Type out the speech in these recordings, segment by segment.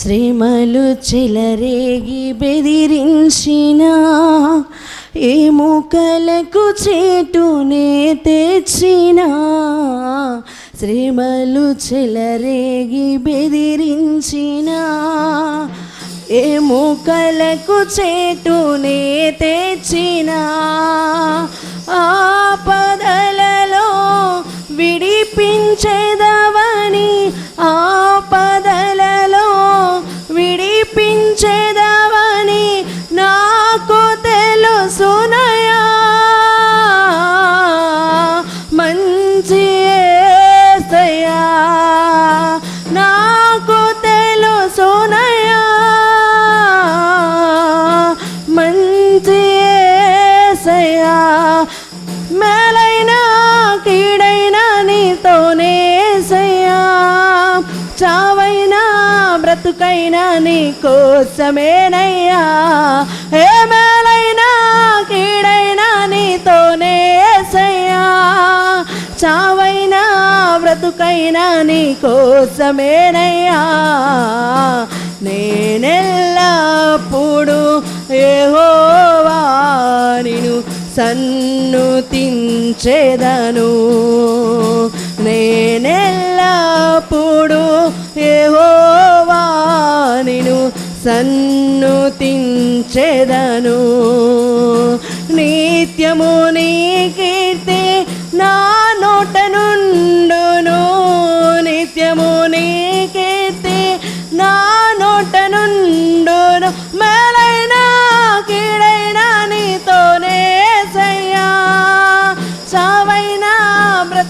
శ్రీమలు చెలరేగి బెదిరించిన ఏ ముఖలకు చేటునే తెచ్చిన శ్రీమలు చెలరేగి బెదిరించిన ఏ ముఖలకు చేటునే తెచ్చిన ఆపదలలో నాకు తెలుసునయా మంచి యేసయ్యా మేలైన కీడైన నీతోనే సయ్యా చావైనా బ్రతుకైనా నీ కోసమేనయ్యా. ఏ మేలైనా కీడైనా నీతోనే సయ్యా చావై బ్రతుకైనా నీ కోసమేనయ్యా. నేనెల్లప్పుడు ఏహోవా నిను సన్నుతించేదను. నేనెల్లప్పుడు ఏహోవా నిను సన్నుతించేదను. నిత్యము నీ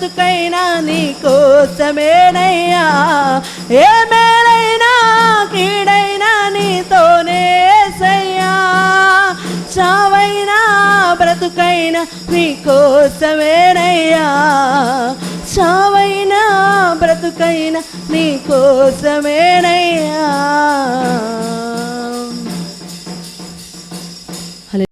బ్రతుకైనా నీ కోసమేనయ్యా. ఏ మేలైనా కీడైనా నీతోనే సయ్యా. చావైనా బ్రతుకైనా నీ కోసమేనయ్యా. చావైనా బ్రతుకైనా నీ కోసమేనయ్యా.